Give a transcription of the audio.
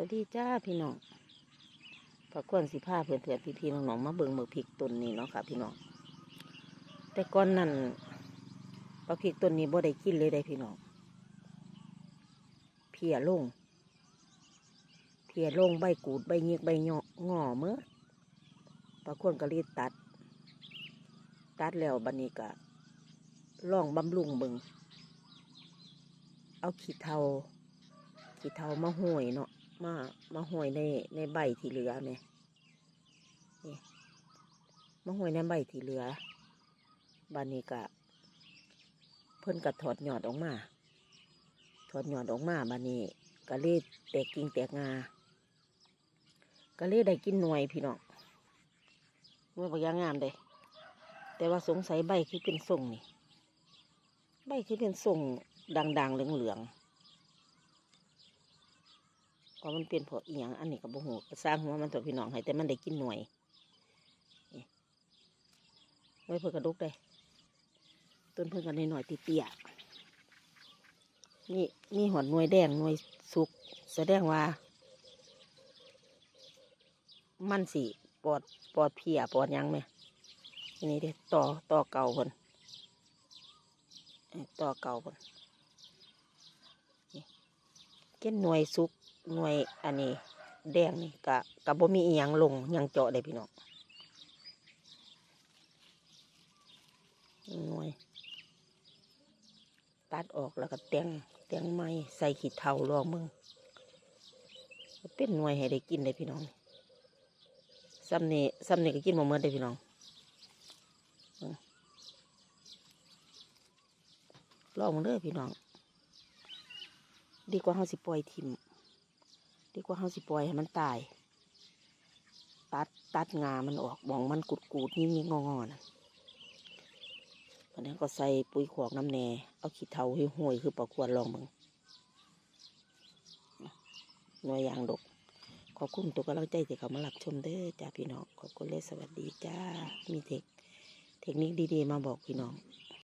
วัสดีจ้าพี่น้องพระควรสิผ้าเพื่อนเพื่อนพี่พี่ๆน้องๆมาเบิ่งเมือพริกต้นนี้เนาะค่ะ พี่น้อง แต่ก่อนนั้นปลาพริกต้นนี้บ่ได้กินเลยได้พี่น้อง เพียลง เพียลงใบกูดใบเงียกใบงาะงอเมื่อปลาควรก็รีดตัด ตัดแล้วบันนี้ก็ล่องบำรุงเบิงเอาขี้เทาขี้เทามาห้อยเนาะ มามาหอยในในใบที่เหลือเนี่ยนี่มาหอยในใบที่เหลือบานนี้กะเพิ่นกะถอดหยอดออกมา ถอดหยอดออกมาบานนี้กะเลยแตกกิ่งแตกงากะเลยได้กินหน่วยพี่น้องหน่วยบางอย่างงามเด้แต่ว่าสงสัยใบคือเป็นทรงนี่ ใบคือเป็นทรงด่างๆเหลืองๆ เพราะมันเป็นเพราะอีหยังอันนี้ก็บ่ฮู้ก็สร้างหัวมันตัวพี่น้องให้แต่มันได้กินหน่วยนี่ไว้เพื่อกระดุกได้ต้นเพิ่งกันหน่อยๆเตียนี่นี่หอดหน่วยแดงหน่วยสุกแสดงว่า มันสิปอดปอดเพียปอดยังไหมนี่เด้ต่อต่อเก่าคนต่อเก่าคนเก็นหน่วยสุก หน่วยอันนี้ แดงนี่กะกะบ่มีอีหยังลงยังเจาะได้พี่น้องหน่วย ตัดออกแล้วก็แต่งแต่งไม้ใส่ขีดเทาลองมึงเป็นหน่วยให้ได้กินเลยพี่น้องซ้ำนี่ซ้ำนี่ก็กินมาเมื่อได้พี่น้องลองมึงเด้อพี่น้อง ดีกว่าเฮาสิปล่อยทิม ดีกว่าเฮาสิปล่อยให้มันตาย ตัดตัดงามันออกมองมันกุดกูดนี่มีงองอนะวันนี้ก็ใส่ปุ๋ยขวกน้ำแหน่เอาขี้เทาให้ห่วยคือปลาควรลองมึงหน่วยยางดก ขอบคุณตัวกำลังใจที่เขามารับชมเด้อจ้าพี่น้อง ขอบคุณเลยสวัสดีจ้า มีเทคเทคนิคดีๆ มาบอกพี่น้อง